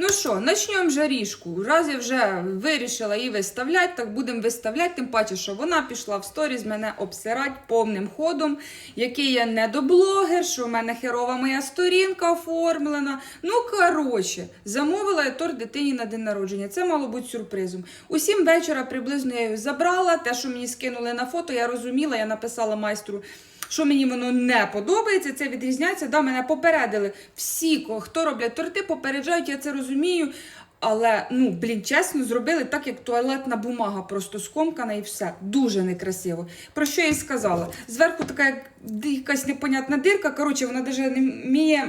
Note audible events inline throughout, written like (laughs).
Ну що, почнемо жарішку. Раз я вже вирішила її виставляти, так будемо виставляти, тим паче, що вона пішла в сторіз мене обсирати повним ходом, який я недоблогер, що в мене херова моя сторінка оформлена. Ну, коротше, замовила я торт дитині на день народження. Це мало бути сюрпризом. У сім вечора приблизно я її забрала. Те, що мені скинули на фото, я розуміла, я написала майстру. Що мені воно не подобається, це відрізняється. Да, мене попередили. Всі, хто роблять торти, попереджають, я це розумію. Але, ну, блін, чесно, зробили так, як туалетна бумага, просто скомкана і все. Дуже некрасиво. Про що я й сказала? Зверху така як якась непонятна дирка. Коротше, вона навіть не вміє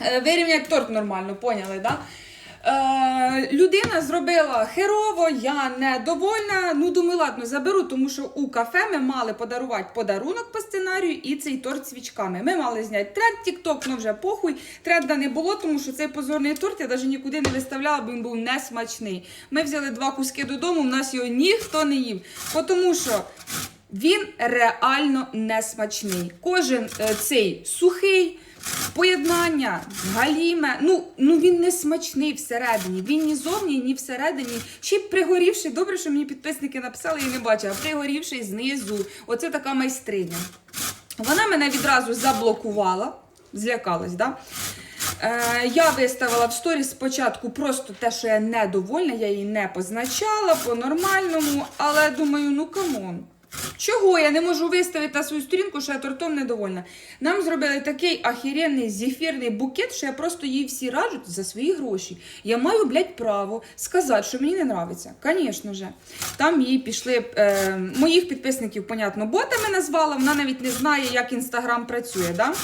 е, вирівняти торт нормально, поняли, да? Е, людина зробила херово, я недовольна. Ну, думаю, ладно, заберу, тому що у кафе ми мали подарувати подарунок по сценарію і цей торт свічками. Ми мали зняти тренд TikTok, ну вже похуй. Тренда не було, тому що цей позорний торт я навіть нікуди не виставляла, бо він був несмачний. Ми взяли два куски додому, в нас його ніхто не їв. Тому що він реально несмачний. Кожен е, цей сухий. Поєднання галіме, ну, ну він не смачний всередині. Він ні зовні, ні всередині. Ще пригорівший. Добре, що мені підписники написали і не бачила. Пригорівший знизу. Оце така майстриня. Вона мене відразу заблокувала, злякалась, да? Е, я виставила в сторіс спочатку просто те, що я недовольна, я її не позначала по-нормальному, але думаю, ну камон. Чого я не можу виставити на свою сторінку, що я тортом недовольна? Нам зробили такий ахіренний зефірний букет, що я просто їй всі раджу за свої гроші. Я маю, блядь, право сказати, що мені не нравиться. Звісно же. Там їй пішли е, моїх підписників, понятно, ботами назвала. Вона навіть не знає, як інстаграм працює. Да?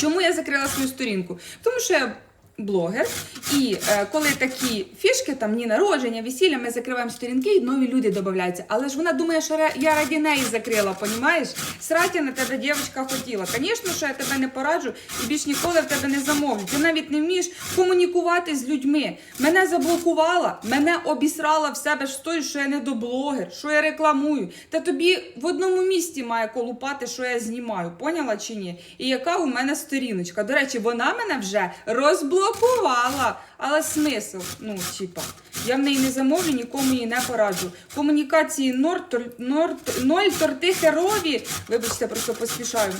Чому я закрила свою сторінку? Тому що я блогер, і е, коли такі фішки, там дні народження, весілля, ми закриваємо сторінки і нові люди додаються. Але ж вона думає, що я раді неї закрила, понімаєш? Сраті на тебе дівчинка хотіла. Звісно, що я тебе не пораджу і більш ніколи в тебе не замовлю. Ти навіть не вмієш комунікувати з людьми. Мене заблокувала, мене обісрала в себе ж той, що я не доблогер, що я рекламую. Та тобі в одному місці має колупати, що я знімаю. Поняла чи ні? І яка у мене сторіночка? До речі, вона мене вже розблокувала. Але смисл, ну, типа, я в неї не замовлю, нікому її не пораджу. Комунікації ноль, ноль, ноль торти херові. Вибачте, просто поспішаю.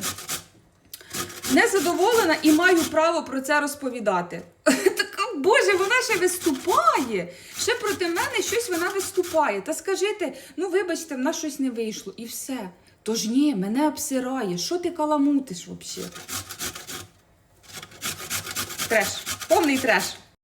Незадоволена і маю право про це розповідати. (laughs) Така, Боже, вона ще виступає. Ще проти мене щось вона виступає. Та скажите, ну вибачте, в нас щось не вийшло. І все. Тож ні, мене обсирає. Що ти каламутиш взагалі? Треш. Повний треш.